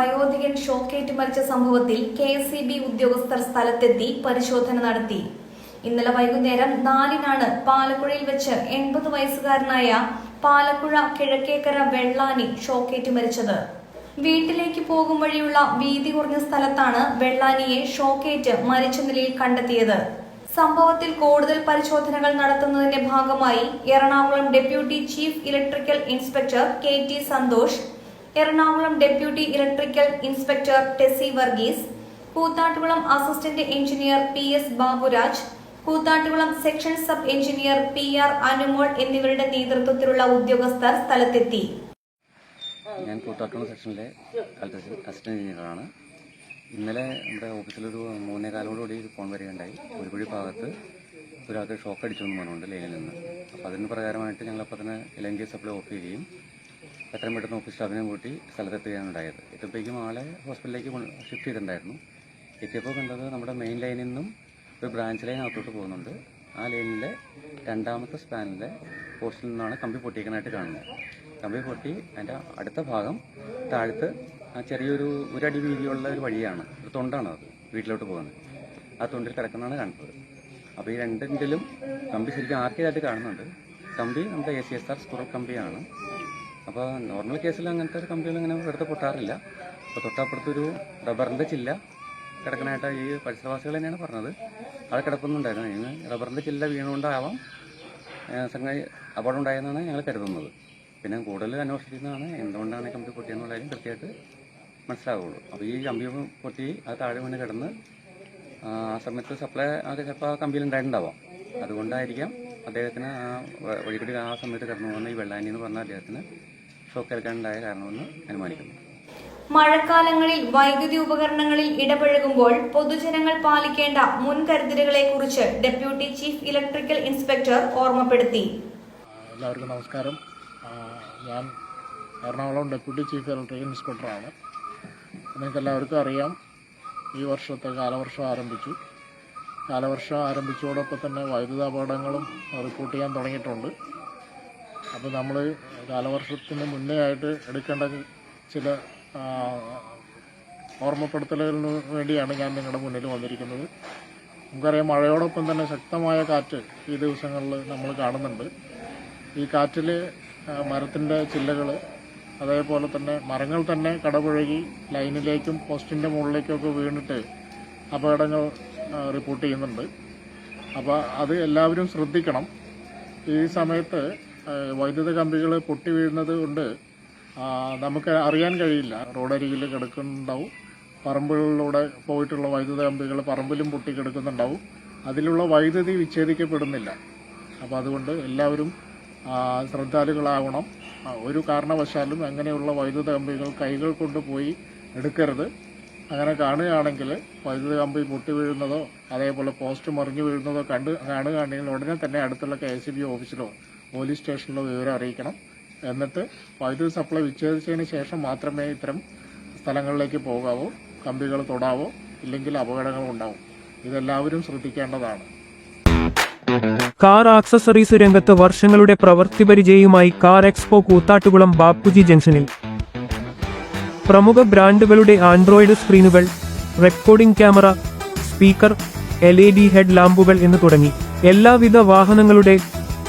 വയോധികൻ ഷോക്കേറ്റ് മരിച്ച സംഭവത്തിൽ കെ എസ് ഇ ബി ഉദ്യോഗസ്ഥർ സ്ഥലത്തെത്തി പരിശോധന നടത്തി. ഇന്നലെ വൈകുന്നേരം നാലിനാണ് പാലക്കുഴയിൽ വെച്ച് എൺപത് വയസ്സുകാരനായ പാലക്കുഴ കിഴക്കേക്കര വെള്ളാനി ഷോക്കേറ്റ് മരിച്ചത്. വീട്ടിലേക്ക് പോകും വഴിയുള്ള വീതി കുറഞ്ഞ സ്ഥലത്താണ് വെള്ളാനിയെ ഷോക്കേറ്റ് മരിച്ച നിലയിൽ കണ്ടെത്തിയത്. സംഭവത്തിൽ കൂടുതൽ പരിശോധനകൾ നടത്തുന്നതിന്റെ ഭാഗമായി Ernakulam deputy chief electrical inspector K T Santhosh Ernakulam deputy electrical inspector Tessy Varghese Koothattukulam assistant engineer P S Baburaj Koothattukulam section sub engineer P R Anumol എന്നിവരുടെ നേതൃത്വത്തിലുള്ള ഉദ്യോഗസ്ഥർ സ്ഥലത്തെത്തി. ഞാൻ കൂത്താട്ടുകുളം സെക്ഷനിലെ അസിസ്റ്റന്റ് എഞ്ചിനീയറാണ്. ഇന്നലെ നമ്മുടെ ഓഫീസിലൊരു മൂന്നേ കാലോടുകൂടി ഒരു ഫോൺ വരികയുണ്ടായി. ഒരുപടി ഭാഗത്ത് ഒരാൾക്ക് ഷോക്ക് അടിച്ചു എന്ന് പറഞ്ഞുകൊണ്ട് ലൈനിൽ നിന്ന്. അപ്പോൾ അതിന് പ്രകാരമായിട്ട് ഞങ്ങളപ്പോൾ തന്നെ എലങ്കി സപ്ലൈ ഓഫ് ചെയ്യുകയും എത്രയും പെട്ടെന്ന് ഓഫീസ് സ്റ്റാഫിനെ കൂട്ടി സ്ഥലത്തെത്തുകയാണ് ഉണ്ടായത്. എത്തുമ്പോഴേക്കും ആളെ ഹോസ്പിറ്റലിലേക്ക് ഷിഫ്റ്റ് ചെയ്തിട്ടുണ്ടായിരുന്നു. എത്തിയപ്പോൾ കണ്ടത് നമ്മുടെ മെയിൻ ലൈനിൽ നിന്നും ഒരു ബ്രാഞ്ച് ലൈൻ അകത്തോട്ട് പോകുന്നുണ്ട്. ആ ലൈനിലെ രണ്ടാമത്തെ സ്പാനിലെ പോസ്റ്റിൽ നിന്നാണ് കമ്പി പൊട്ടിക്കാനായിട്ട് കാണുന്നത്. കമ്പി പൊട്ടി അതിന്റെ അടുത്ത ഭാഗം താഴത്ത് ആ ചെറിയൊരു ഒരടി വീതിയുള്ള ഒരു വഴിയാണ്. ഒരു തൊണ്ടാണ് അത് വീട്ടിലോട്ട് പോകുന്നത്. ആ തൊണ്ടിൽ കിടക്കുന്നതാണ് കാണുന്നത്. അപ്പോൾ ഈ രണ്ടിന്റെലും കമ്പി ശരിക്കും ആർക്കേതായിട്ട് കാണുന്നുണ്ട്? കമ്പി നമ്മുടെ A C S R squirrel കമ്പിയാണ്. അപ്പോൾ നോർമൽ കേസിൽ അങ്ങനത്തെ ഒരു കമ്പികൾ അങ്ങനെ വെറുതെ പൊട്ടാറില്ല. അപ്പോൾ തൊട്ടപ്പുറത്തൊരു റബ്ബറിന്റെ ചില്ല കിടക്കണായിട്ട് ഈ പരിസരവാസികൾ തന്നെയാണ് പറഞ്ഞത്. അവിടെ കിടക്കുന്നുണ്ടായിരുന്നു ഇന്ന് റബ്ബറിന്റെ ചില്ല വീണുകൊണ്ടാവാം സംഗതി അപകടം ഉണ്ടായെന്നാണ് ഞങ്ങൾ കരുതുന്നത്. പിന്നെ കൂടുതൽ അന്വേഷിക്കുന്നതാണ് എന്തുകൊണ്ടാണ് ഈ കമ്പി പൊട്ടിയെന്നുള്ള കാര്യം കൃത്യമായിട്ട് മനസ്സിലാവുള്ളൂ. അപ്പോൾ ഈ കമ്പി പൊട്ടി അത് താഴെ വീണ് കിടന്ന് ആ സമയത്ത് സപ്ലൈ അത് ചിലപ്പോൾ ആ കമ്പിയിൽ ഉണ്ടായിട്ടുണ്ടാവാം. അതുകൊണ്ടായിരിക്കാം അദ്ദേഹത്തിന് ആ വഴിക്കൂടി ആ സമയത്ത് കിടന്നു പോകുന്ന ഈ വെള്ളാനി എന്ന് പറഞ്ഞ അദ്ദേഹത്തിന് ഷോക്ക് ഏൽക്കാനുണ്ടായ കാരണമെന്ന് അനുമാനിക്കുന്നു. മഴക്കാലങ്ങളിൽ വൈദ്യുതി ഉപകരണങ്ങളിൽ ഇടപഴകുമ്പോൾ പൊതുജനങ്ങൾ പാലിക്കേണ്ട മുൻകരുതലുകളെ കുറിച്ച് ഡെപ്യൂട്ടി ചീഫ് ഇലക്ട്രിക്കൽ ഇൻസ്പെക്ടർ ഓർമ്മപ്പെടുത്തി. എല്ലാവർക്കും നമസ്കാരം. ഞാൻ എറണാകുളം ഡെപ്യൂട്ടി ചീഫ് ഇലക്ട്രിക്കൽ ഇൻസ്പെക്ടറാണ്. നിങ്ങൾക്ക് എല്ലാവർക്കും അറിയാം ഈ വർഷത്തെ കാലവർഷം ആരംഭിച്ചു. കാലവർഷം ആരംഭിച്ചതോടൊപ്പം തന്നെ വൈദ്യുത അപകടങ്ങളും റിപ്പോർട്ട് ചെയ്യാൻ തുടങ്ങിയിട്ടുണ്ട്. അപ്പോൾ നമ്മൾ കാലവർഷത്തിന് മുന്നേ ആയിട്ട് എടുക്കേണ്ട ചില ഓർമ്മപ്പെടുത്തലുകളിന് വേണ്ടിയാണ് ഞാൻ നിങ്ങളുടെ മുന്നിൽ വന്നിരിക്കുന്നത്. നമുക്കറിയാം മഴയോടൊപ്പം തന്നെ ശക്തമായ കാറ്റ് ഈ ദിവസങ്ങളിൽ നമ്മൾ കാണുന്നുണ്ട്. ഈ കാറ്റിൽ മരത്തിന്റെ ചില്ലകൾ അതേപോലെ തന്നെ മരങ്ങൾ തന്നെ കടപുഴകി ലൈനിലേക്കും പോസ്റ്റിന്റെ മുകളിലേക്കൊക്കെ വീണിട്ട് അപകടങ്ങൾ റിപ്പോർട്ട് ചെയ്യുന്നുണ്ട്. അപ്പോൾ അത് എല്ലാവരും ശ്രദ്ധിക്കണം. ഈ സമയത്ത് വൈദ്യുത കമ്പികൾ പൊട്ടി വീഴുന്നത് കൊണ്ട് നമുക്ക് അറിയാൻ കഴിയില്ല. റോഡരികിൽ കിടക്കുന്നുണ്ടാവും. പറമ്പുകളിലൂടെ പോയിട്ടുള്ള വൈദ്യുത കമ്പികൾ പറമ്പിലും പൊട്ടി കിടക്കുന്നുണ്ടാവും. അതിലുള്ള വൈദ്യുതി വിച്ഛേദിക്കപ്പെടുന്നില്ല. അപ്പോൾ അതുകൊണ്ട് എല്ലാവരും ശ്രദ്ധാലുകളാവണം ഒരു കാരണവശാലും അങ്ങനെയുള്ള വൈദ്യുത കമ്പികൾ കൈകൾ കൊണ്ട് പോയി എടുക്കരുത്. അങ്ങനെ കാണുകയാണെങ്കിൽ വൈദ്യുത കമ്പി പൊട്ടി വീഴുന്നതോ അതേപോലെ പോസ്റ്റ് മറിഞ്ഞു വീഴുന്നതോ കണ്ട് കാണുകയാണെങ്കിൽ ഉടനെ തന്നെ അടുത്തുള്ള കെ എസ് ഓഫീസിലോ പോലീസ് സ്റ്റേഷനിലോ വിവരം അറിയിക്കണം. എന്നിട്ട് വൈദ്യുതി സപ്ലൈ വിച്ഛേദിച്ചതിന് ശേഷം മാത്രമേ ഇത്തരം സ്ഥലങ്ങളിലേക്ക് പോകാവൂ കമ്പികൾ തൊടാവോ ഇല്ലെങ്കിൽ അപകടങ്ങൾ ഉണ്ടാവും. ഇതെല്ലാവരും ശ്രദ്ധിക്കേണ്ടതാണ്. കാർ ആക്സസറീസ് രംഗത്ത് വർഷങ്ങളുടെ പ്രവൃത്തി പരിചയവുമായി കാർ എക്സ്പോ കൂത്താട്ടുകുളം ബാപ്പുജി ജംഗ്ഷനിൽ. പ്രമുഖ ബ്രാൻഡുകളുടെ android സ്ക്രീനുകൾ recording camera speaker L E D head ലാമ്പുകൾ എന്ന് തുടങ്ങി. എല്ലാവിധ വാഹനങ്ങളുടെ